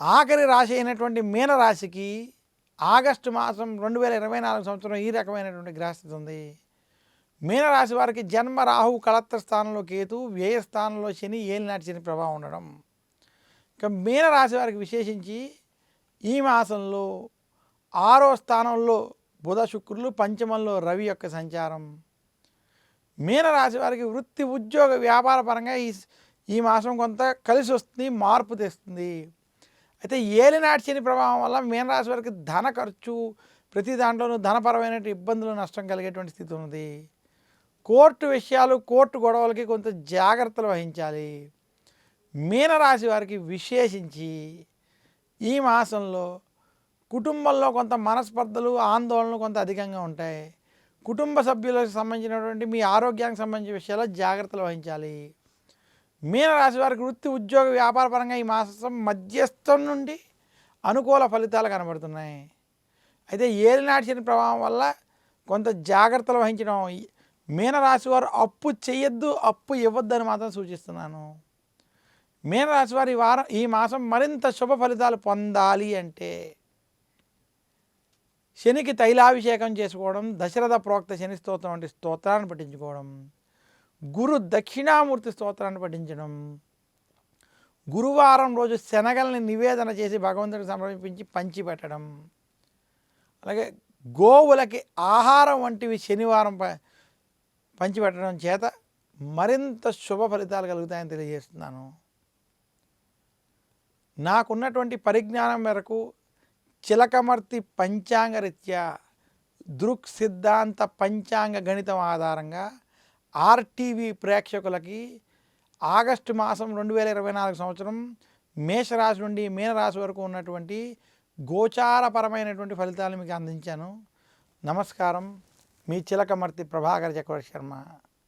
ఆఖరి రాశి అయినటువంటి మీనరాశికి ఆగస్టు మాసం రెండు వేల ఇరవై నాలుగు సంవత్సరం ఈ రకమైనటువంటి గ్రహస్థితి ఉంది. మీనరాశి వారికి జన్మ రాహు కళత్ర స్థానంలో కేతు వ్యయ స్థానంలో శని ఏలినాటి శని ప్రభావం ఉండడం. ఇక మీనరాశి వారికి విశేషించి ఈ మాసంలో ఆరో స్థానంలో బుధ శుక్రులు పంచమంలో రవి యొక్క సంచారం. మీనరాశి వారికి వృత్తి ఉద్యోగ వ్యాపార పరంగా ఈ ఈ మాసం కొంత కలిసి వస్తుంది మార్పు తెస్తుంది. అయితే ఏలినాటి శని ప్రభావం వల్ల మీనరాశి వారికి ధన ఖర్చు ప్రతి దాంట్లోనూ ధనపరమైన ఇబ్బందులు నష్టం కలిగేటువంటి స్థితి ఉంది కోర్టు విషయాలు కోర్టు గొడవలకి కొంత జాగ్రత్తలు వహించాలి. మీనరాశి వారికి విశేషించి ఈ మాసంలో కుటుంబంలో కొంత మనస్పర్ధలు ఆందోళనలు కొంత అధికంగా ఉంటాయి. కుటుంబ సభ్యులకు సంబంధించినటువంటి మీ ఆరోగ్యానికి సంబంధించిన విషయాల్లో జాగ్రత్తలు వహించాలి. మీనరాశి వారికి వృత్తి ఉద్యోగ వ్యాపార పరంగా ఈ మాసం మధ్యస్థం నుండి అనుకూల ఫలితాలు కనబడుతున్నాయి. అయితే ఏలినాటి శని ప్రభావం వల్ల కొంత జాగ్రత్తలు వహించడం మీనరాశి వారు అప్పు చేయొద్దు అప్పు ఇవ్వద్దని మాత్రం సూచిస్తున్నాను. మీనరాశి వారు ఈ వారం ఈ మాసం మరింత శుభ ఫలితాలు పొందాలి అంటే శనికి తైలాభిషేకం చేసుకోవడం దశరథ ప్రోక్త శని స్తోత్రం వంటి స్తోత్రాన్ని పఠించుకోవడం గురు దక్షిణామూర్తి స్తోత్రాన్ని పఠించడం గురువారం రోజు శనగల్ని నివేదన చేసి భగవంతుడికి సమర్పించి పంచిపెట్టడం అలాగే గోవులకి ఆహారం వంటివి శనివారం ప పంచిపెట్టడం చేత మరింత శుభ ఫలితాలు కలుగుతాయని తెలియజేస్తున్నాను. నాకున్నటువంటి పరిజ్ఞానం మేరకు చిలకమర్తి పంచాంగ రీత్యా దృక్ సిద్ధాంత పంచాంగ గణితం ఆధారంగా ఆర్టీవీ ప్రేక్షకులకి ఆగస్టు మాసం రెండు వేల ఇరవై నాలుగు సంవత్సరం మేషరాశి నుండి మీనరాశి వరకు ఉన్నటువంటి గోచారపరమైనటువంటి ఫలితాలు మీకు అందించాను. నమస్కారం. మీ చిలకమర్తి ప్రభాకర్ చక్రవర్తి శర్మ.